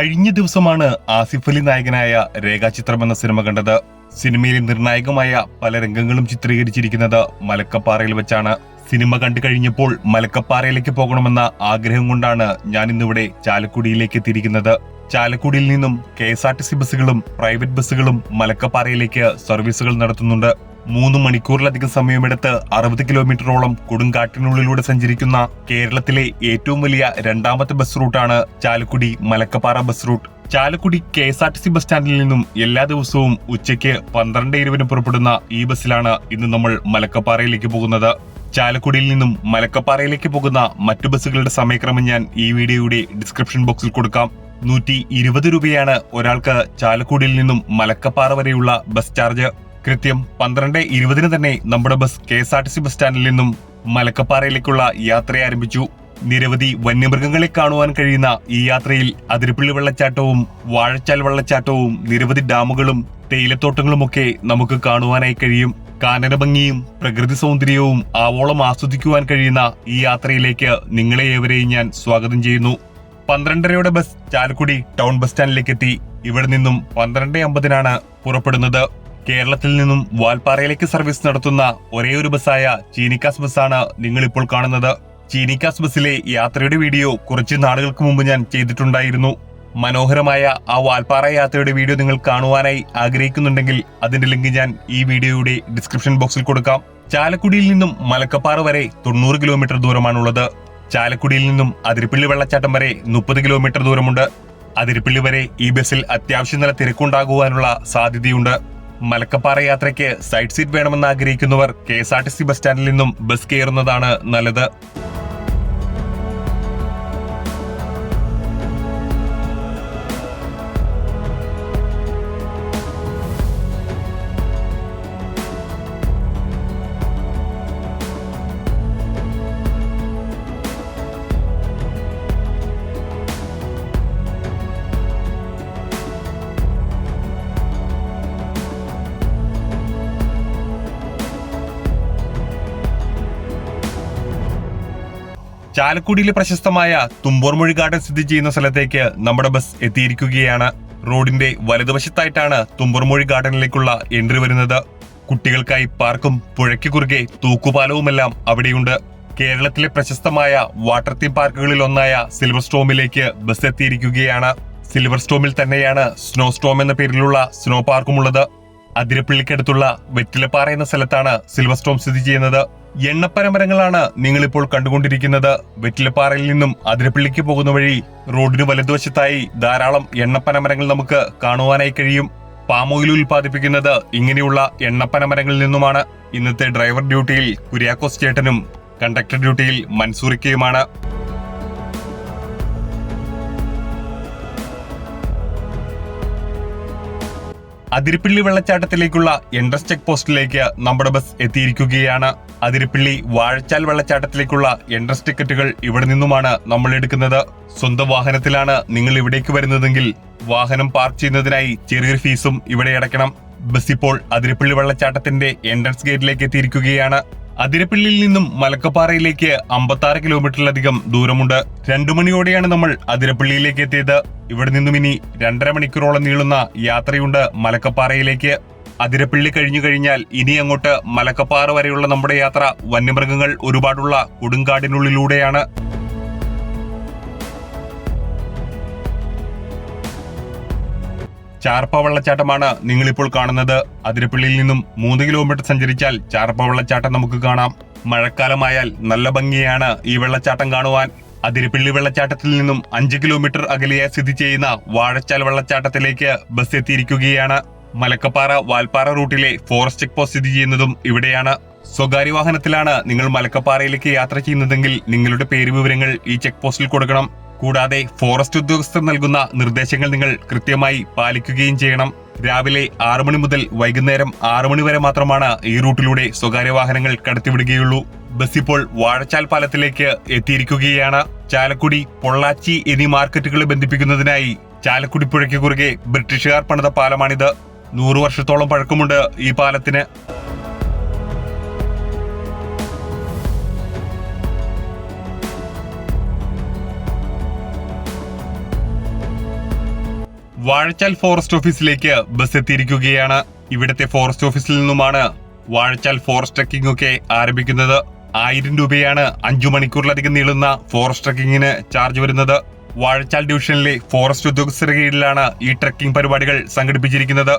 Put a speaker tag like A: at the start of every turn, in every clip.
A: കഴിഞ്ഞ ദിവസമാണ് ആസിഫ് അലി നായകനായ രേഖാചിത്രം എന്ന സിനിമ കണ്ടത്. സിനിമയിലെ നിർണായകമായ പല രംഗങ്ങളും ചിത്രീകരിച്ചിരിക്കുന്നത് മലക്കപ്പാറയിൽ വെച്ചാണ്. സിനിമ കണ്ടു കഴിഞ്ഞപ്പോൾ മലക്കപ്പാറയിലേക്ക് പോകണമെന്ന ആഗ്രഹം കൊണ്ടാണ് ഞാൻ ഇന്നിവിടെ ചാലക്കുടിയിലേക്ക് എത്തിയിരിക്കുന്നത്. ചാലക്കുടിയിൽ നിന്നും K S R T C ബസ്സുകളും പ്രൈവറ്റ് ബസ്സുകളും മലക്കപ്പാറയിലേക്ക് സർവീസുകൾ നടത്തുന്നുണ്ട്. മൂന്ന് മണിക്കൂറിലധികം സമയമെടുത്ത് അറുപത് കിലോമീറ്ററോളം കൊടുങ്കാട്ടിനുള്ളിലൂടെ സഞ്ചരിക്കുന്ന കേരളത്തിലെ ഏറ്റവും വലിയ രണ്ടാമത്തെ ബസ് റൂട്ടാണ് Chalakudy Malakkappara bus route. Chalakudy K S R T C bus സ്റ്റാൻഡിൽ നിന്നും എല്ലാ ദിവസവും ഉച്ചയ്ക്ക് പന്ത്രണ്ട് ഇരുപതിന് പുറപ്പെടുന്ന ഈ ബസ്സിലാണ് ഇന്ന് നമ്മൾ മലക്കപ്പാറയിലേക്ക് പോകുന്നത്. ചാലക്കുടിയിൽ നിന്നും മലക്കപ്പാറയിലേക്ക് പോകുന്ന മറ്റു ബസ്സുകളുടെ സമയക്രമം ഞാൻ ഈ വീഡിയോയുടെ ഡിസ്ക്രിപ്ഷൻ ബോക്സിൽ കൊടുക്കാം. നൂറ്റി ഇരുപത് രൂപയാണ് ഒരാൾക്ക് ചാലക്കുടിയിൽ നിന്നും മലക്കപ്പാറ വരെയുള്ള ബസ് ചാർജ്. കൃത്യം പന്ത്രണ്ട് ഇരുപതിന് തന്നെ നമ്മുടെ bus K S R T C bus സ്റ്റാൻഡിൽ നിന്നും മലക്കപ്പാറയിലേക്കുള്ള യാത്ര ആരംഭിച്ചു. നിരവധി വന്യമൃഗങ്ങളെ കാണുവാൻ കഴിയുന്ന ഈ യാത്രയിൽ അതിരപ്പള്ളി വെള്ളച്ചാട്ടവും വാഴച്ചാൽ വെള്ളച്ചാട്ടവും നിരവധി ഡാമുകളും തേയിലത്തോട്ടങ്ങളുമൊക്കെ നമുക്ക് കാണുവാനായി കഴിയും. കാനന ഭംഗിയും പ്രകൃതി സൗന്ദര്യവും ആവോളം ആസ്വദിക്കുവാൻ കഴിയുന്ന ഈ യാത്രയിലേക്ക് നിങ്ങളെ ഏവരെയും ഞാൻ സ്വാഗതം ചെയ്യുന്നു. പന്ത്രണ്ടരയുടെ ബസ് ചാലക്കുടി ടൗൺ ബസ് സ്റ്റാൻഡിലേക്ക് എത്തി ഇവിടെ നിന്നും പന്ത്രണ്ട് അമ്പതിനാണ് പുറപ്പെടുന്നത്. കേരളത്തിൽ നിന്നും വാൽപ്പാറയിലേക്ക് സർവീസ് നടത്തുന്ന ഒരേ ഒരു ബസ്സായ ചീനിക്കാസ് ബസ്സാണ് നിങ്ങൾ ഇപ്പോൾ കാണുന്നത്. ചീനിക്കാസ് ബസ്സിലെ യാത്രയുടെ വീഡിയോ കുറച്ച് നാളുകൾക്ക് മുമ്പ് ഞാൻ ചെയ്തിട്ടുണ്ടായിരുന്നു. മനോഹരമായ ആ വാൽപ്പാറ യാത്രയുടെ വീഡിയോ നിങ്ങൾ കാണുവാനായി ആഗ്രഹിക്കുന്നുണ്ടെങ്കിൽ അതിന്റെ ലിങ്ക് ഞാൻ ഈ വീഡിയോയുടെ ഡിസ്ക്രിപ്ഷൻ ബോക്സിൽ കൊടുക്കാം. ചാലക്കുടിയിൽ നിന്നും മലക്കപ്പാറ വരെ തൊണ്ണൂറ് കിലോമീറ്റർ ദൂരമാണുള്ളത്. ചാലക്കുടിയിൽ നിന്നും അതിരപ്പള്ളി വെള്ളച്ചാട്ടം വരെ മുപ്പത് കിലോമീറ്റർ ദൂരമുണ്ട്. അതിരപ്പള്ളി വരെ ഈ ബസ്സിൽ അത്യാവശ്യം നല്ല തിരക്കുണ്ടാകുവാനുള്ള സാധ്യതയുണ്ട്. മലക്കപ്പാറ യാത്രയ്ക്ക് സൈഡ് സീറ്റ് വേണമെന്ന് ആഗ്രഹിക്കുന്നവർ K S R T C bus സ്റ്റാൻഡിൽ നിന്നും ബസ് കയറുന്നതാണ് നല്ലത്. ചാലക്കുടിയിലെ പ്രശസ്തമായ തുമ്പോർമൊഴി ഗാർഡൻ സ്ഥിതി ചെയ്യുന്ന സ്ഥലത്തേക്ക് നമ്മുടെ ബസ് എത്തിയിരിക്കുകയാണ്. റോഡിന്റെ വലതുവശത്തായിട്ടാണ് തുമ്പോർമൊഴി ഗാർഡനിലേക്കുള്ള എൻട്രി വരുന്നത്. കുട്ടികൾക്കായി പാർക്കും പുഴയ്ക്ക് കുറുകെ തൂക്കുപാലവുമെല്ലാം അവിടെയുണ്ട്. കേരളത്തിലെ പ്രശസ്തമായ വാട്ടർ തീം പാർക്കുകളിൽ ഒന്നായ സിൽവർ സ്റ്റോമിലേക്ക് ബസ് എത്തിയിരിക്കുകയാണ്. സിൽവർ സ്റ്റോമിൽ തന്നെയാണ് സ്നോ സ്റ്റോം എന്ന പേരിലുള്ള സ്നോ പാർക്കുമുള്ളത് അതിരപ്പള്ളിക്കടുത്തുള്ള വെറ്റിലപ്പാറ എന്ന സ്ഥലത്താണ് സിൽവർ സ്റ്റോം സ്ഥിതി ചെയ്യുന്നത്. എണ്ണപ്പനമരങ്ങളാണ് നിങ്ങളിപ്പോൾ കണ്ടുകൊണ്ടിരിക്കുന്നത്. വെറ്റിലപ്പാറയിൽ നിന്നും അതിരപ്പള്ളിക്ക് പോകുന്ന വഴി റോഡിന് വലതുവശത്തായി ധാരാളം എണ്ണപ്പനമരങ്ങൾ നമുക്ക് കാണുവാനായി കഴിയും. പാമോയിൽ ഉൽപ്പാദിപ്പിക്കുന്നത് ഇങ്ങനെയുള്ള എണ്ണപ്പനമരങ്ങളിൽ നിന്നുമാണ്. ഇന്നത്തെ ഡ്രൈവർ ഡ്യൂട്ടിയിൽ കുര്യാക്കോസ് ചേട്ടനും കണ്ടക്ടർ ഡ്യൂട്ടിയിൽ മൻസൂറിക്കയുമാണ്. അതിരപ്പള്ളി വെള്ളച്ചാട്ടത്തിലേക്കുള്ള എൻട്രസ് ചെക്ക് പോസ്റ്റിലേക്ക് നമ്മുടെ ബസ് എത്തിയിരിക്കുകയാണ്. അതിരിപ്പിള്ളി വാഴച്ചാൽ വെള്ളച്ചാട്ടത്തിലേക്കുള്ള എൻട്രസ് ടിക്കറ്റുകൾ ഇവിടെ നിന്നുമാണ് നമ്മൾ എടുക്കുന്നത്. സ്വന്തം വാഹനത്തിലാണ് നിങ്ങൾ ഇവിടേക്ക് വരുന്നതെങ്കിൽ വാഹനം പാർക്ക് ചെയ്യുന്നതിനായി ചെറിയൊരു ഫീസും ഇവിടെ അടയ്ക്കണം. ബസ് ഇപ്പോൾ അതിരപ്പള്ളി വെള്ളച്ചാട്ടത്തിന്റെ എൻട്രൻസ് ഗേറ്റിലേക്ക് എത്തിയിരിക്കുകയാണ്. അതിരപ്പള്ളിയിൽ നിന്നും മലക്കപ്പാറയിലേക്ക് അമ്പത്താറ് കിലോമീറ്ററിലധികം ദൂരമുണ്ട്. രണ്ടു മണിയോടെയാണ് നമ്മൾ അതിരപ്പള്ളിയിലേക്ക് എത്തിയത്. ഇവിടെ നിന്നും ഇനി രണ്ടര മണിക്കൂറോളം നീളുന്ന യാത്രയുണ്ട് മലക്കപ്പാറയിലേക്ക്. അതിരപ്പള്ളി കഴിഞ്ഞു കഴിഞ്ഞാൽ ഇനി അങ്ങോട്ട് മലക്കപ്പാറ വരെയുള്ള നമ്മുടെ യാത്ര വന്യമൃഗങ്ങൾ ഒരുപാടുള്ള കൊടുങ്കാടിനുള്ളിലൂടെയാണ്. ചാർപ്പ വെള്ളച്ചാട്ടമാണ് നിങ്ങളിപ്പോൾ കാണുന്നത്. അതിരപ്പള്ളിയിൽ നിന്നും മൂന്ന് കിലോമീറ്റർ സഞ്ചരിച്ചാൽ ചാർപ്പ വെള്ളച്ചാട്ടം നമുക്ക് കാണാം. മഴക്കാലമായാൽ നല്ല ഭംഗിയാണ് ഈ വെള്ളച്ചാട്ടം കാണുവാൻ. അതിരപ്പള്ളി വെള്ളച്ചാട്ടത്തിൽ നിന്നും അഞ്ച് കിലോമീറ്റർ അകലെയായി സ്ഥിതി ചെയ്യുന്ന വാഴച്ചാൽ വെള്ളച്ചാട്ടത്തിലേക്ക് ബസ് എത്തിയിരിക്കുകയാണ്. മലക്കപ്പാറ വാൽപ്പാറ റൂട്ടിലെ ഫോറസ്റ്റ് ചെക്ക് പോസ്റ്റ് സ്ഥിതി ചെയ്യുന്നതും ഇവിടെയാണ്. സ്വകാര്യ വാഹനത്തിലാണ് നിങ്ങൾ മലക്കപ്പാറയിലേക്ക് യാത്ര ചെയ്യുന്നതെങ്കിൽ നിങ്ങളുടെ പേര് വിവരങ്ങൾ ഈ ചെക്ക് പോസ്റ്റിൽ കൊടുക്കണം. കൂടാതെ ഫോറസ്റ്റ് ഉദ്യോഗസ്ഥർ നൽകുന്ന നിർദ്ദേശങ്ങൾ നിങ്ങൾ കൃത്യമായി പാലിക്കുകയും ചെയ്യണം. രാവിലെ ആറു മണി മുതൽ വൈകുന്നേരം ആറു മണി വരെ മാത്രമാണ് ഈ റൂട്ടിലൂടെ സ്വകാര്യ വാഹനങ്ങൾ കടത്തിവിടുകയുള്ളൂ. ബസ് ഇപ്പോൾ വാഴച്ചാൽ പാലത്തിലേക്ക് എത്തിയിരിക്കുകയാണ്. ചാലക്കുടി പൊള്ളാച്ചി എന്നീ മാർക്കറ്റുകളെ ബന്ധിപ്പിക്കുന്നതിനായി ചാലക്കുടി പുഴയ്ക്ക് കുറുകെ ബ്രിട്ടീഷുകാർ പണിത പാലമാണിത്. നൂറു വർഷത്തോളം പഴക്കമുണ്ട് ഈ പാലത്തിന്. വാഴച്ചാൽ ഫോറസ്റ്റ് ഓഫീസിലേക്ക് ബസ് എത്തിയിരിക്കുകയാണ്. ഇവിടുത്തെ ഫോറസ്റ്റ് ഓഫീസിൽ നിന്നുമാണ് വാഴച്ചാൽ ഫോറസ്റ്റ് ട്രക്കിംഗ് ഒക്കെ ആരംഭിക്കുന്നത്. ആയിരം രൂപയാണ് അഞ്ചു മണിക്കൂറിലധികം നീളുന്ന ഫോറസ്റ്റ് ട്രക്കിങ്ങിന് ചാർജ് വരുന്നത്. വാഴച്ചാൽ ഡിവിഷനിലെ ഫോറസ്റ്റ് ഉദ്യോഗസ്ഥരുടെ കീഴിലാണ് ഈ ട്രക്കിംഗ് പരിപാടികൾ സംഘടിപ്പിച്ചിരിക്കുന്നത്.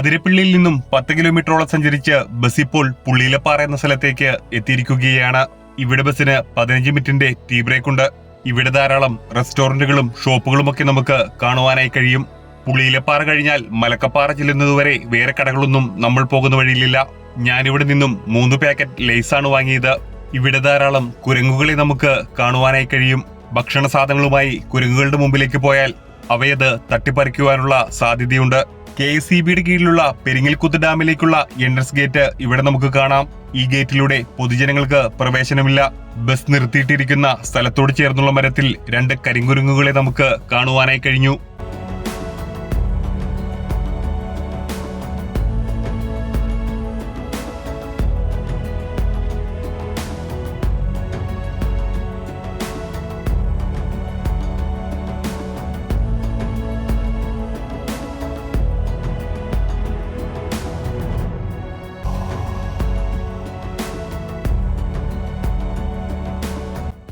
A: അതിരപ്പള്ളിയിൽ നിന്നും പത്ത് കിലോമീറ്ററോളം സഞ്ചരിച്ച് ബസ് ഇപ്പോൾ പുള്ളിയിലപ്പാറ എന്ന സ്ഥലത്തേക്ക് എത്തിയിരിക്കുകയാണ്. ഇവിടെ ബസ്സിന് പതിനഞ്ച് മിനിറ്റിന്റെ ടീ ബ്രേക്ക് ഉണ്ട്. ഇവിടെ ധാരാളം റെസ്റ്റോറന്റുകളും ഷോപ്പുകളുമൊക്കെ നമുക്ക് കാണുവാനായി കഴിയും. പുള്ളിയിലപ്പാറ കഴിഞ്ഞാൽ മലക്കപ്പാറ ചെല്ലുന്നതുവരെ വേറെ കടകളൊന്നും നമ്മൾ പോകുന്ന വഴിയിലില്ല. ഞാനിവിടെ നിന്നും മൂന്ന് പാക്കറ്റ് ലേസാണ് വാങ്ങിയത്. ഇവിടെ ധാരാളം കുരങ്ങുകളെ നമുക്ക് കാണുവാനായി കഴിയും. ഭക്ഷണ സാധനങ്ങളുമായി കുരങ്ങുകളുടെ മുമ്പിലേക്ക് പോയാൽ അവയത് തട്ടിപ്പറിക്കുവാനുള്ള സാധ്യതയുണ്ട്. കെ എസ് ഇ ബിയുടെ കീഴിലുള്ള പെരിങ്ങൽക്കുത്ത് ഡാമിലേക്കുള്ള എൻട്രൻസ് ഗേറ്റ് ഇവിടെ നമുക്ക് കാണാം. ഈ ഗേറ്റിലൂടെ പൊതുജനങ്ങൾക്ക് പ്രവേശനമില്ല. ബസ് നിർത്തിയിട്ടിരിക്കുന്ന സ്ഥലത്തോട് ചേർന്നുള്ള മരത്തിൽ രണ്ട് കരിങ്കുരുങ്ങുകളെ നമുക്ക് കാണുവാനായി കഴിഞ്ഞു.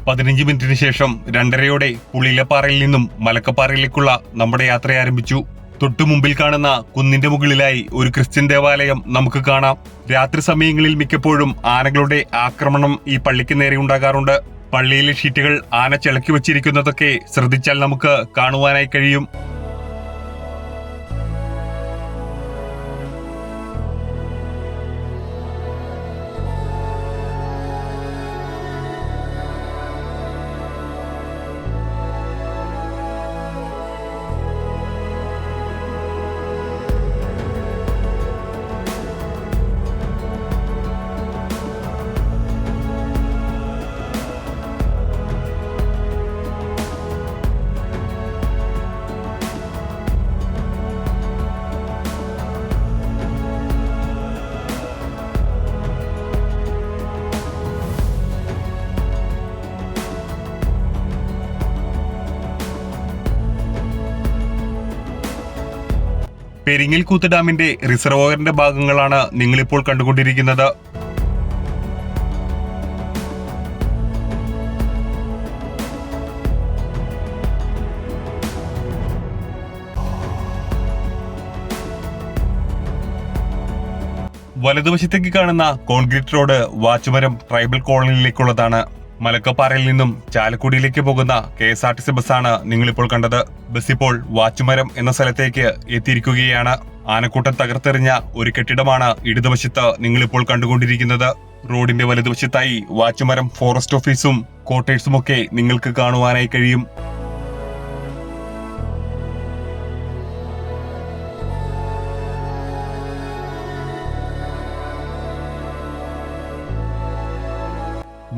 A: പതിനഞ്ച് മിനിറ്റിന് ശേഷം രണ്ടരയോടെ പുളിയിലപ്പാറയിൽ നിന്നും മലക്കപ്പാറയിലേക്കുള്ള നമ്മുടെ യാത്ര ആരംഭിച്ചു. തൊട്ടു മുമ്പിൽ കാണുന്ന കുന്നിന്റെ മുകളിലായി ഒരു ക്രിസ്ത്യൻ ദേവാലയം നമുക്ക് കാണാം. രാത്രി സമയങ്ങളിൽ മിക്കപ്പോഴും ആനകളുടെ ആക്രമണം ഈ പള്ളിക്ക് നേരെ ഉണ്ടാകാറുണ്ട്. പള്ളിയിലെ ഷീറ്റുകൾ ആന ചിളക്കി വെച്ചിരിക്കുന്നതൊക്കെ ശ്രദ്ധിച്ചാൽ നമുക്ക് കാണുവാനായി കഴിയും. പെരിങ്ങൽകൂത്ത് ഡാമിന്റെ റിസർവോയറിന്റെ ഭാഗങ്ങളാണ് നിങ്ങളിപ്പോൾ കണ്ടുകൊണ്ടിരിക്കുന്നത്. വലതുവശത്തേക്ക് കാണുന്ന കോൺക്രീറ്റ് റോഡ് വാച്ചുമരം ട്രൈബൽ കോളനിയിലേക്കുള്ളതാണ്. മലക്കപ്പാറയിൽ നിന്നും ചാലക്കുടിയിലേക്ക് പോകുന്ന K S R T C ബസ്സാണ് നിങ്ങളിപ്പോൾ കണ്ടത്. ബസ് ഇപ്പോൾ വാച്ചുമരം എന്ന സ്ഥലത്തേക്ക് എത്തിയിരിക്കുകയാണ്. ആനക്കൂട്ടം തകർത്തെറിഞ്ഞ ഒരു കെട്ടിടമാണ് ഇടതുവശത്ത് നിങ്ങളിപ്പോൾ കണ്ടുകൊണ്ടിരിക്കുന്നത്. റോഡിന്റെ വലതുവശത്തായി വാച്ചുമരം ഫോറസ്റ്റ് ഓഫീസും കോട്ടേഴ്സും ഒക്കെ നിങ്ങൾക്ക് കാണുവാനായി കഴിയും.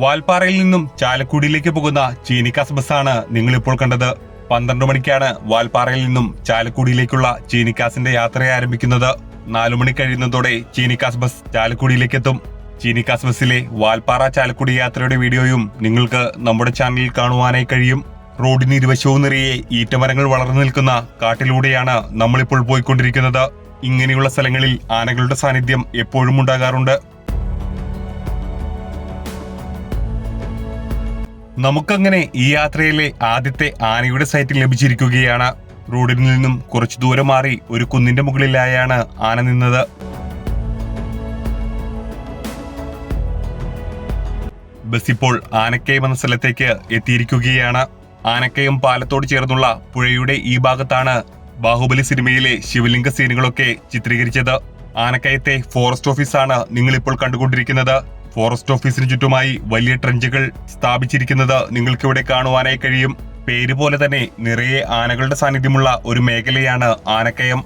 A: വാൽപ്പാറയിൽ നിന്നും ചാലക്കുടിയിലേക്ക് പോകുന്ന ചീനിക്കാസ് ബസ്സാണ് നിങ്ങൾ ഇപ്പോൾ കണ്ടത്. പന്ത്രണ്ട് മണിക്കാണ് വാൽപ്പാറയിൽ നിന്നും ചാലക്കുടിയിലേക്കുള്ള ചീനിക്കാസിന്റെ യാത്ര ആരംഭിക്കുന്നത്. നാലു മണി കഴിയുന്നതോടെ ചീനിക്കാസ് ബസ് ചാലക്കുടിയിലേക്ക് എത്തും ചീനിക്കാസ് ബസ്സിലെ വാൽപ്പാറ ചാലക്കുടി യാത്രയുടെ വീഡിയോയും നിങ്ങൾക്ക് നമ്മുടെ ചാനലിൽ കാണുവാനായി കഴിയും. റോഡിന് ഇരുവശവും നിറയെ ഈറ്റമരങ്ങൾ വളർന്നു നിൽക്കുന്ന കാട്ടിലൂടെയാണ് നമ്മളിപ്പോൾ പോയിക്കൊണ്ടിരിക്കുന്നത്. ഇങ്ങനെയുള്ള സ്ഥലങ്ങളിൽ ആനകളുടെ സാന്നിധ്യം എപ്പോഴും ഉണ്ടാകാറുണ്ട്. നമുക്കങ്ങനെ ഈ യാത്രയിലെ ആദ്യത്തെ ആനയുടെ സൈറ്റ് ലഭിച്ചിരിക്കുകയാണ്. റോഡിൽ നിന്നും കുറച്ചു ദൂരം മാറി ഒരു കുന്നിന്റെ മുകളിലായാണ് ആന നിന്നത്. ബസ് ഇപ്പോൾ ആനക്കയം എന്ന സ്ഥലത്തേക്ക് എത്തിയിരിക്കുകയാണ്. ആനക്കയം പാലത്തോട് ചേർന്നുള്ള പുഴയുടെ ഈ ഭാഗത്താണ് ബാഹുബലി സിനിമയിലെ ശിവലിംഗ സീനുകളൊക്കെ ചിത്രീകരിച്ചത്. ആനക്കയത്തെ ഫോറസ്റ്റ് ഓഫീസാണ് നിങ്ങളിപ്പോൾ കണ്ടുകൊണ്ടിരിക്കുന്നത്. ഫോറസ്റ്റ് ഓഫീസിന് ചുറ്റുമായി വലിയ ട്രഞ്ചുകൾ സ്ഥാപിച്ചിരിക്കുന്നത് നിങ്ങൾക്ക് ഇവിടെ കാണുവാനായി കഴിയും. പേര് പോലെ തന്നെ നിറയെ ആനകളുടെ സാന്നിധ്യമുള്ള ഒരു മേഖലയാണ് ആനക്കയം.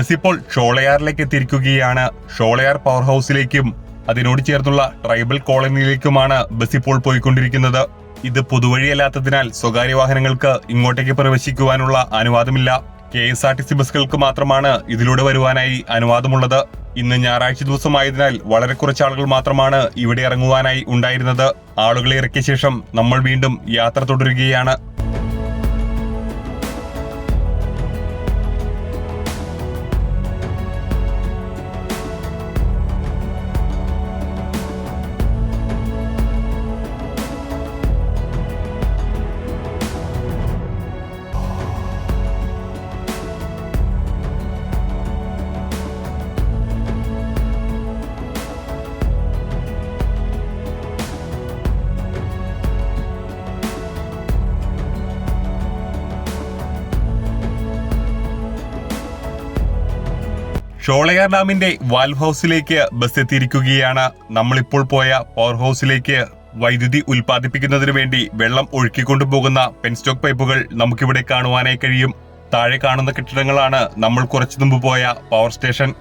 A: ബസ് ഇപ്പോൾ ഷോളയാറിലേക്ക് എത്തിയിരിക്കുകയാണ്. ഷോളയാർ പവർ ഹൗസിലേക്കും അതിനോട് ചേർന്നുള്ള ട്രൈബൽ കോളനിയിലേക്കുമാണ് ബസ് ഇപ്പോൾ പോയിക്കൊണ്ടിരിക്കുന്നത്. ഇത് പൊതുവഴിയല്ലാത്തതിനാൽ സ്വകാര്യ വാഹനങ്ങൾക്ക് ഇങ്ങോട്ടേക്ക് പ്രവേശിക്കുവാനുള്ള അനുവാദമില്ല. K S R T C ബസ്സുകൾക്ക് മാത്രമാണ് ഇതിലൂടെ വരുവാനായി അനുവാദമുള്ളത്. ഇന്ന് ഞായറാഴ്ച ദിവസമായതിനാൽ വളരെ കുറച്ച് ആളുകൾ മാത്രമാണ് ഇവിടെ ഇറങ്ങുവാനായി ഉണ്ടായിരുന്നത്. ആളുകളെ ഇറക്കിയ ശേഷം നമ്മൾ വീണ്ടും യാത്ര തുടരുകയാണ്. ഷോളയാർ ഡാമിന്റെ വാൽവ് ഹൗസിലേക്ക് ബസ് എത്തിയിരിക്കുകയാണ്. നമ്മളിപ്പോൾ പോയ പവർ ഹൗസിലേക്ക് വൈദ്യുതി ഉൽപ്പാദിപ്പിക്കുന്നതിന് വേണ്ടി വെള്ളം ഒഴുക്കിക്കൊണ്ടു പോകുന്ന പെൻസ്റ്റോക്ക് പൈപ്പുകൾ നമുക്കിവിടെ കാണുവാനായി കഴിയും. താഴെ കാണുന്ന കെട്ടിടങ്ങളാണ് നമ്മൾ കുറച്ചു മുമ്പ് പോയ പവർ സ്റ്റേഷൻ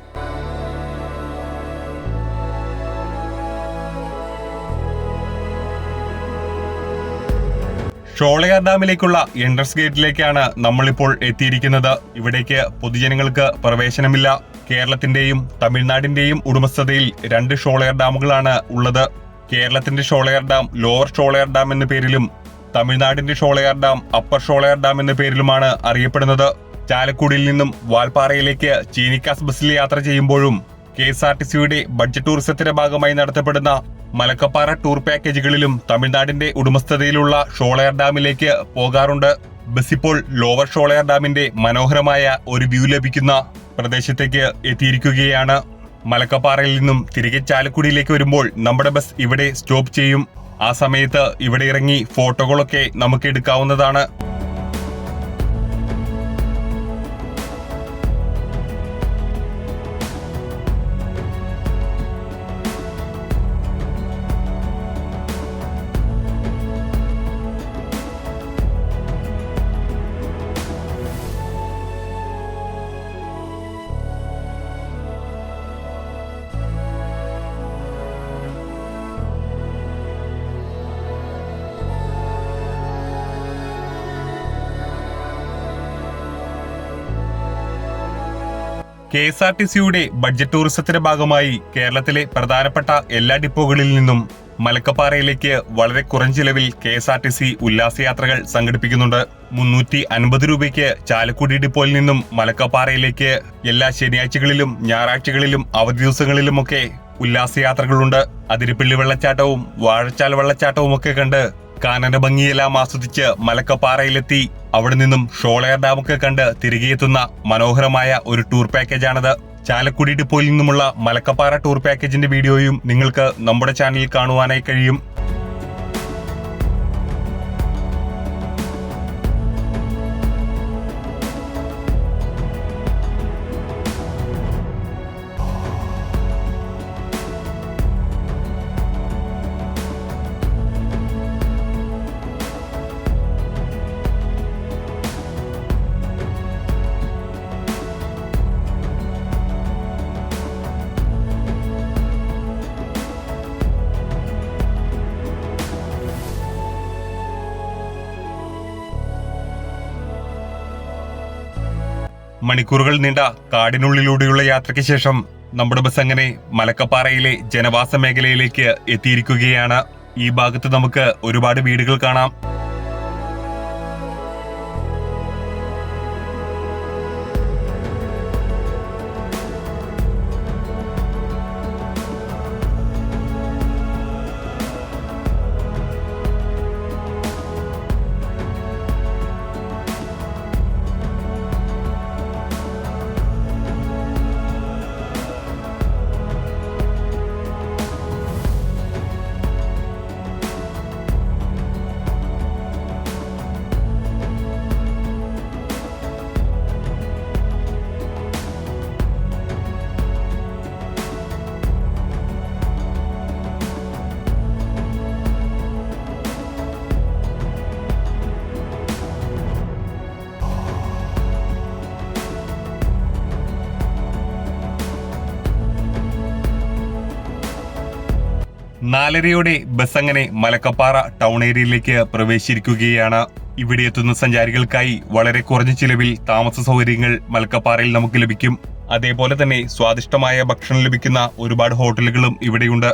A: ഷോളയാർ ഡാമിലേക്കുള്ള എൻട്രൻസ് ഗേറ്റിലേക്കാണ് നമ്മളിപ്പോൾ എത്തിയിരിക്കുന്നത്. ഇവിടേക്ക് പൊതുജനങ്ങൾക്ക് പ്രവേശനമില്ല. കേരളത്തിന്റെയും തമിഴ്നാടിന്റെയും ഉടമസ്ഥതയിൽ രണ്ട് ഷോളയർ ഡാമുകളാണ് ഉള്ളത്. കേരളത്തിന്റെ Sholayar dam lower Sholayar dam എന്ന പേരിലും തമിഴ്നാടിന്റെ Sholayar dam upper Sholayar dam എന്ന പേരിലുമാണ് അറിയപ്പെടുന്നത്. ചാലക്കുടിയിൽ നിന്നും വാൽപ്പാറയിലേക്ക് ചീനിക്കാസ് ബസ്സിൽ യാത്ര ചെയ്യുമ്പോഴും കെ എസ് ആർ ടി സിയുടെ ബഡ്ജറ്റ് ടൂറിസത്തിന്റെ ഭാഗമായി നടത്തപ്പെടുന്ന മലക്കപ്പാറ ടൂർ പാക്കേജുകളിലും തമിഴ്നാടിന്റെ ഉടമസ്ഥതയിലുള്ള ഷോളയർ ഡാമിലേക്ക് പോകാറുണ്ട്. ബസ് ഇപ്പോൾ ലോവർ ഷോളയർ ഡാമിന്റെ മനോഹരമായ ഒരു വ്യൂ ലഭിക്കുന്ന പ്രദേശത്തേക്ക് എത്തിയിരിക്കുകയാണ്. മലക്കപ്പാറയിൽ നിന്നും തിരികെ ചാലക്കുടിയിലേക്ക് വരുമ്പോൾ നമ്മുടെ ബസ് ഇവിടെ സ്റ്റോപ്പ് ചെയ്യും. ആ സമയത്ത് ഇവിടെ ഇറങ്ങി ഫോട്ടോകളൊക്കെ നമുക്ക് എടുക്കാവുന്നതാണ്. കെ എസ് ആർ ടി സിയുടെ ബഡ്ജറ്റ് ടൂറിസത്തിന്റെ ഭാഗമായി കേരളത്തിലെ പ്രധാനപ്പെട്ട എല്ലാ ഡിപ്പോകളിൽ നിന്നും മലക്കപ്പാറയിലേക്ക് വളരെ കുറഞ്ഞ ചിലവിൽ K S R T C ഉല്ലാസയാത്രകൾ സംഘടിപ്പിക്കുന്നുണ്ട്. മുന്നൂറ്റി അൻപത് രൂപയ്ക്ക് ചാലക്കുടി ഡിപ്പോയിൽ നിന്നും മലക്കപ്പാറയിലേക്ക് എല്ലാ ശനിയാഴ്ചകളിലും ഞായറാഴ്ചകളിലും അവധി ദിവസങ്ങളിലുമൊക്കെ ഉല്ലാസയാത്രകളുണ്ട്. അതിരിപ്പള്ളി വെള്ളച്ചാട്ടവും വാഴച്ചാൽ വെള്ളച്ചാട്ടവും ഒക്കെ കണ്ട് കാനന ഭംഗിയെല്ലാം ആസ്വദിച്ച് മലക്കപ്പാറയിലെത്തി. അവിടെ നിന്നും ഷോളയർ ഡാമൊക്കെ കണ്ട് തിരികെ എത്തുന്ന മനോഹരമായ ഒരു ടൂർ പാക്കേജാണത്. ചാലക്കുടി ഡിപ്പോയിൽ നിന്നുമുള്ള മലക്കപ്പാറ ടൂർ പാക്കേജിന്റെ വീഡിയോയും നിങ്ങൾക്ക് നമ്മുടെ ചാനലിൽ കാണുവാനായി കഴിയും. മണിക്കൂറുകൾ നീണ്ട കാടിനുള്ളിലൂടെയുള്ള യാത്രയ്ക്ക് ശേഷം നമ്മുടെ ബസ് അങ്ങനെ മലക്കപ്പാറയിലെ ജനവാസ മേഖലയിലേക്ക് എത്തിയിരിക്കുകയാണ്. ഈ ഭാഗത്ത് നമുക്ക് ഒരുപാട് വീടുകൾ കാണാം. നാലരയോടെ ബസ് അങ്ങനെ മലക്കപ്പാറ ടൗൺ ഏരിയയിലേക്ക് പ്രവേശിച്ചിരിക്കുകയാണ്. ഇവിടെ എത്തുന്ന സഞ്ചാരികൾക്കായി വളരെ കുറഞ്ഞ ചിലവിൽ താമസ സൗകര്യങ്ങൾ മലക്കപ്പാറയിൽ നമുക്ക് ലഭിക്കും. അതേപോലെ തന്നെ സ്വാദിഷ്ടമായ ഭക്ഷണം ലഭിക്കുന്ന ഒരുപാട് ഹോട്ടലുകളും ഇവിടെയുണ്ട്.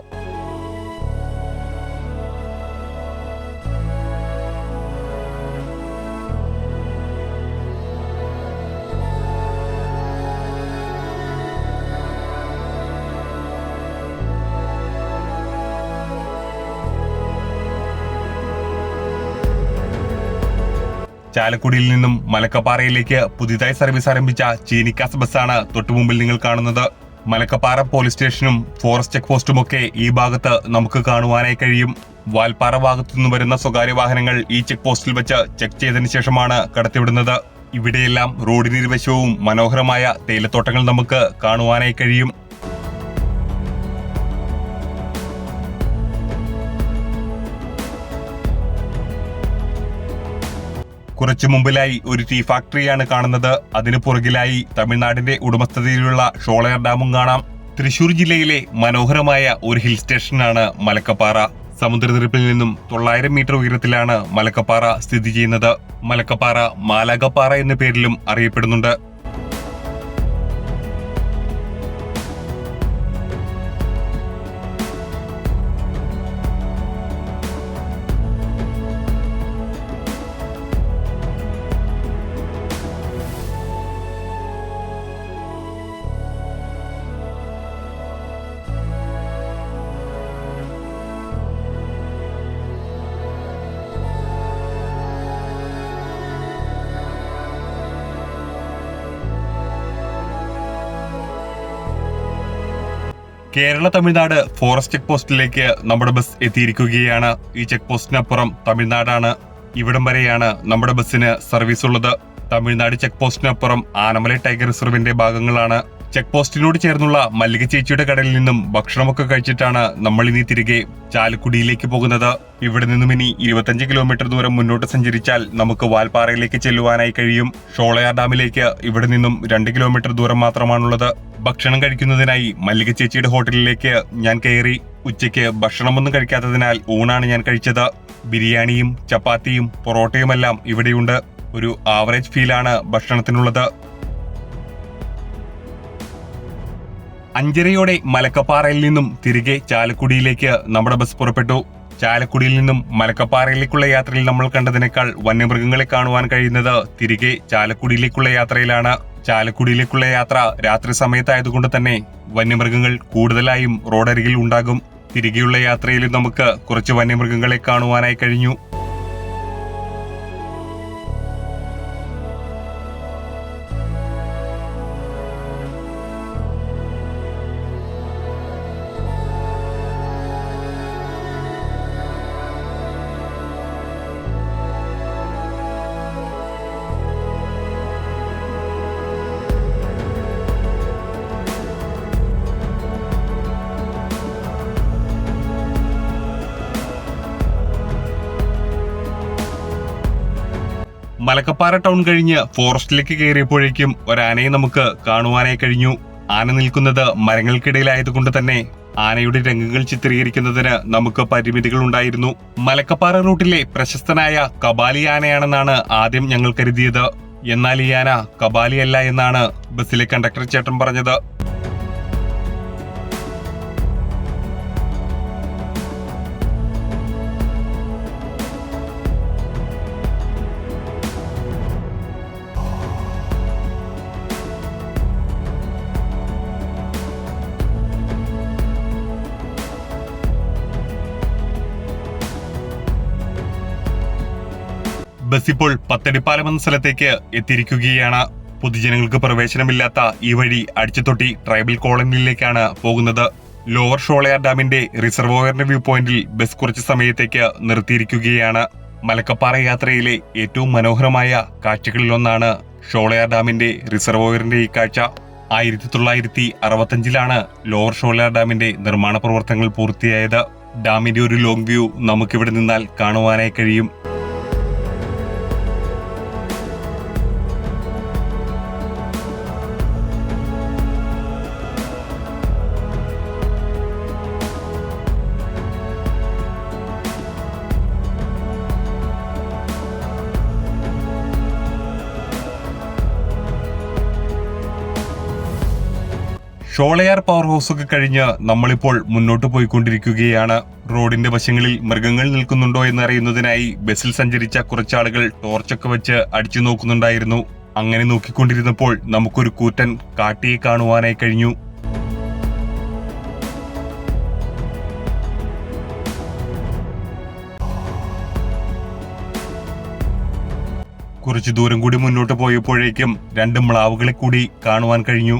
A: ചാലക്കുടിയിൽ നിന്നും മലക്കപ്പാറയിലേക്ക് പുതിയതായി സർവീസ് ആരംഭിച്ച ചീനിക്കാസ് ബസ്സാണ് തൊട്ടുമുമ്പിൽ നിങ്ങൾ കാണുന്നത്. മലക്കപ്പാറ പോലീസ് സ്റ്റേഷനും ഫോറസ്റ്റ് ചെക്ക് പോസ്റ്റും ഒക്കെ ഈ ഭാഗത്ത് നമുക്ക് കാണുവാനായി കഴിയും. വാൽപ്പാറ ഭാഗത്തുനിന്ന് വരുന്ന സ്വകാര്യ വാഹനങ്ങൾ ഈ ചെക്ക് പോസ്റ്റിൽ വെച്ച് ചെക്ക് ചെയ്തതിനു ശേഷമാണ് കടത്തിവിടുന്നത്. ഇവിടെയെല്ലാം റോഡിനിരുവശവും മനോഹരമായ തേയിലത്തോട്ടങ്ങൾ നമുക്ക് കാണുവാനായി കഴിയും. കുറച്ചു മുമ്പിലായി ഒരു ടീ ഫാക്ടറിയാണ് കാണുന്നത്. അതിനു പുറകിലായി തമിഴ്നാടിന്റെ ഉടമസ്ഥതയിലുള്ള ഷോളയർ ഡാമും കാണാം. തൃശൂർ ജില്ലയിലെ മനോഹരമായ ഒരു ഹിൽ സ്റ്റേഷനാണ് മലക്കപ്പാറ. സമുദ്രനിരപ്പിൽ നിന്നും തൊള്ളായിരം മീറ്റർ ഉയരത്തിലാണ് മലക്കപ്പാറ സ്ഥിതി ചെയ്യുന്നത്. മലക്കപ്പാറ മാലാകപ്പാറ എന്ന പേരിലും അറിയപ്പെടുന്നുണ്ട്. കേരള തമിഴ്നാട് ഫോറസ്റ്റ് ചെക്ക് പോസ്റ്റിലേക്ക് നമ്മുടെ ബസ് എത്തിയിരിക്കുകയാണ്. ഈ ചെക്ക് പോസ്റ്റിനപ്പുറം തമിഴ്നാടാണ്. ഇവിടം വരെയാണ് നമ്മുടെ ബസ്സിന് സർവീസ് ഉള്ളത്. തമിഴ്നാട് ചെക്ക് പോസ്റ്റിനപ്പുറം ആനമല ടൈഗർ റിസർവിന്റെ ഭാഗങ്ങളാണ്. ചെക്ക് പോസ്റ്റിനോട് ചേർന്നുള്ള മല്ലിക ചേച്ചിയുടെ കടയിൽ നിന്നും ഭക്ഷണമൊക്കെ കഴിച്ചിട്ടാണ് നമ്മൾ ഇനി തിരികെ ചാലക്കുടിയിലേക്ക് പോകുന്നത്. ഇവിടെ നിന്നും ഇനി ഇരുപത്തഞ്ച് കിലോമീറ്റർ ദൂരം മുന്നോട്ട് സഞ്ചരിച്ചാൽ നമുക്ക് വാൽപ്പാറയിലേക്ക് ചെല്ലുവാനായി കഴിയും. ഷോളയാർ ഡാമിലേക്ക് ഇവിടെ നിന്നും രണ്ട് കിലോമീറ്റർ ദൂരം മാത്രമാണുള്ളത്. ഭക്ഷണം കഴിക്കുന്നതിനായി മല്ലിക ചേച്ചിയുടെ ഹോട്ടലിലേക്ക് ഞാൻ കയറി ഉച്ചയ്ക്ക് ഭക്ഷണമൊന്നും കഴിക്കാത്തതിനാൽ ഊണാണ് ഞാൻ കഴിച്ചത്. ബിരിയാണിയും ചപ്പാത്തിയും പൊറോട്ടയുമെല്ലാം ഇവിടെയുണ്ട്. ഒരു ആവറേജ് ഫീലാണ് ഭക്ഷണത്തിനുള്ളത്. അഞ്ചരയോടെ മലക്കപ്പാറയിൽ നിന്നും തിരികെ ചാലക്കുടിയിലേക്ക് നമ്മുടെ ബസ് പുറപ്പെട്ടു. ചാലക്കുടിയിൽ നിന്നും മലക്കപ്പാറയിലേക്കുള്ള യാത്രയിൽ നമ്മൾ കണ്ടതിനേക്കാൾ വന്യമൃഗങ്ങളെ കാണുവാൻ കഴിയുന്നത് തിരികെ ചാലക്കുടിയിലേക്കുള്ള യാത്രയിലാണ്. ചാലക്കുടിയിലേക്കുള്ള യാത്ര രാത്രി സമയത്തായതുകൊണ്ട് തന്നെ വന്യമൃഗങ്ങൾ കൂടുതലായും റോഡരികിൽ ഉണ്ടാകും. തിരികെയുള്ള യാത്രയിൽ നമുക്ക് കുറച്ച് വന്യമൃഗങ്ങളെ കാണുവാനായി കഴിഞ്ഞു. മലക്കപ്പാറ ടൗൺ കഴിഞ്ഞ് ഫോറസ്റ്റിലേക്ക് കയറിയപ്പോഴേക്കും ഒരാനയെ നമുക്ക് കാണുവാനായി കഴിഞ്ഞു. ആന നിൽക്കുന്നത് മരങ്ങൾക്കിടയിലായതുകൊണ്ട് തന്നെ ആനയുടെ രംഗങ്ങൾ ചിത്രീകരിക്കുന്നതിന് നമുക്ക് പരിമിതികൾ ഉണ്ടായിരുന്നു. മലക്കപ്പാറ റൂട്ടിലെ പ്രശസ്തനായ കബാലി ആനയാണെന്നാണ് ആദ്യം ഞങ്ങൾ കരുതിയത്. എന്നാൽ ഈ ആന കബാലിയല്ല എന്നാണ് ബസ്സിലെ കണ്ടക്ടർ ചേട്ടൻ പറഞ്ഞത്. ബസ് ഇപ്പോൾ പത്തടിപ്പാലം എന്ന സ്ഥലത്തേക്ക് എത്തിയിരിക്കുകയാണ്. പൊതുജനങ്ങൾക്ക് പ്രവേശനമില്ലാത്ത ഈ വഴി അടിച്ചുതൊട്ടി ട്രൈബൽ കോളനിയിലേക്കാണ് പോകുന്നത്. ലോവർ ഷോളയാർ ഡാമിന്റെ റിസർവോയറിന്റെ വ്യൂ പോയിന്റിൽ ബസ് കുറച്ച് സമയത്തേക്ക് നിർത്തിയിരിക്കുകയാണ്. മലക്കപ്പാറ യാത്രയിലെ ഏറ്റവും മനോഹരമായ കാഴ്ചകളിലൊന്നാണ് ഷോളയാർ ഡാമിന്റെ റിസർവോയറിന്റെ ഈ കാഴ്ച. ആയിരത്തി തൊള്ളായിരത്തി അറുപത്തഞ്ചിലാണ് ലോവർ ഷോളയാർ ഡാമിന്റെ നിർമ്മാണ പ്രവർത്തനങ്ങൾ പൂർത്തിയായത്. ഡാമിന്റെ ഒരു ലോങ് വ്യൂ നമുക്കിവിടെ നിന്നാൽ കാണുവാനായി കഴിയും. ഷോളയാർ പവർ ഹൗസ് ഒക്കെ കഴിഞ്ഞ് നമ്മളിപ്പോൾ മുന്നോട്ട് പോയിക്കൊണ്ടിരിക്കുകയാണ്. റോഡിന്റെ വശങ്ങളിൽ മൃഗങ്ങൾ നിൽക്കുന്നുണ്ടോ എന്നറിയുന്നതിനായി ബസ്സിൽ സഞ്ചരിച്ച കുറച്ചാളുകൾ ടോർച്ചൊക്കെ വെച്ച് അടിച്ചു നോക്കുന്നുണ്ടായിരുന്നു. അങ്ങനെ നോക്കിക്കൊണ്ടിരുന്നപ്പോൾ നമുക്കൊരു കൂറ്റൻ കാട്ടിയെ കാണുവാനായി കഴിഞ്ഞു. കുറച്ചു ദൂരം കൂടി മുന്നോട്ട് പോയപ്പോഴേക്കും രണ്ട് മ്ലാവുകളെ കൂടി കാണുവാൻ കഴിഞ്ഞു.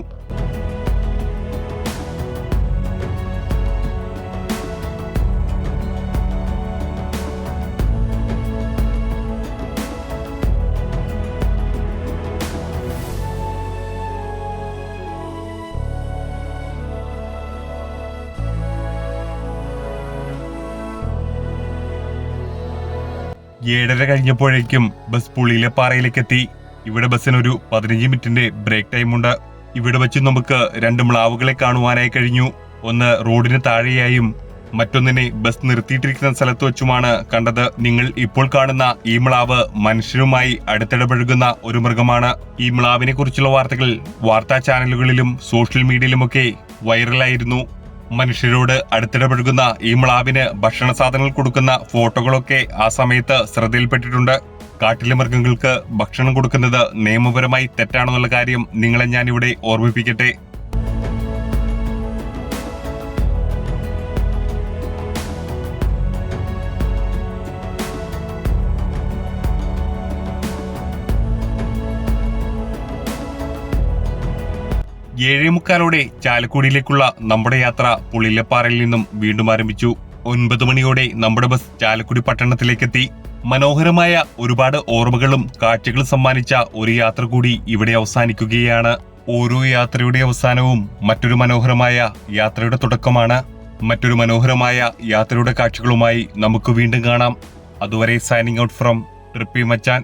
A: ഏഴര കഴിഞ്ഞപ്പോഴേക്കും ബസ് പുള്ളിയിലെ പാറയിലേക്ക് എത്തി ഇവിടെ ബസ്സിന് ഒരു പതിനഞ്ച് മിനിറ്റിന്റെ ബ്രേക്ക് ടൈമുണ്ട് ഇവിടെ വെച്ച് നമുക്ക് രണ്ട് മ്ലാവുകളെ കാണുവാനായി കഴിഞ്ഞു. ഒന്ന് റോഡിന് താഴെയായും മറ്റൊന്നിനെ ബസ് നിർത്തിയിട്ടിരിക്കുന്ന സ്ഥലത്ത് വെച്ചുമാണ് കണ്ടത്. നിങ്ങൾ ഇപ്പോൾ കാണുന്ന ഈ മ്ലാവ് മനുഷ്യരുമായി അടുത്തിടപഴകുന്ന ഒരു മൃഗമാണ്. ഈ മ്ലാവിനെ കുറിച്ചുള്ള വാർത്തകൾ വാർത്താ ചാനലുകളിലും സോഷ്യൽ മീഡിയയിലുമൊക്കെ വൈറലായിരുന്നു മനുഷ്യരോട് അടുത്തിടപഴകുന്ന ഈ മ്ലാവിന് ഭക്ഷണ സാധനങ്ങൾ കൊടുക്കുന്ന ഫോട്ടോകളൊക്കെ ആ സമയത്ത് ശ്രദ്ധയിൽപ്പെട്ടിട്ടുണ്ട്. കാട്ടിലെ മൃഗങ്ങൾക്ക് ഭക്ഷണം കൊടുക്കുന്നത് നിയമപരമായി തെറ്റാണെന്നുള്ള കാര്യം നിങ്ങളെ ഞാനിവിടെ ഓർമ്മിപ്പിക്കട്ടെ. ഏഴേ മുക്കാലോടെ ചാലക്കുടിയിലേക്കുള്ള നമ്മുടെ യാത്ര പുളിലപ്പാറയിൽ നിന്നും വീണ്ടും ആരംഭിച്ചു. ഒൻപത് മണിയോടെ നമ്മുടെ ബസ് ചാലക്കുടി പട്ടണത്തിലേക്കെത്തി. മനോഹരമായ ഒരുപാട് ഓർമ്മകളും കാഴ്ചകളും സമ്മാനിച്ച ഒരു യാത്ര കൂടി ഇവിടെ അവസാനിക്കുകയാണ്. ഓരോ യാത്രയുടെ അവസാനവും മറ്റൊരു മനോഹരമായ യാത്രയുടെ തുടക്കമാണ്. മറ്റൊരു മനോഹരമായ യാത്രയുടെ കാഴ്ചകളുമായി നമുക്ക് വീണ്ടും കാണാം. അതുവരെ signing out from trippy Machan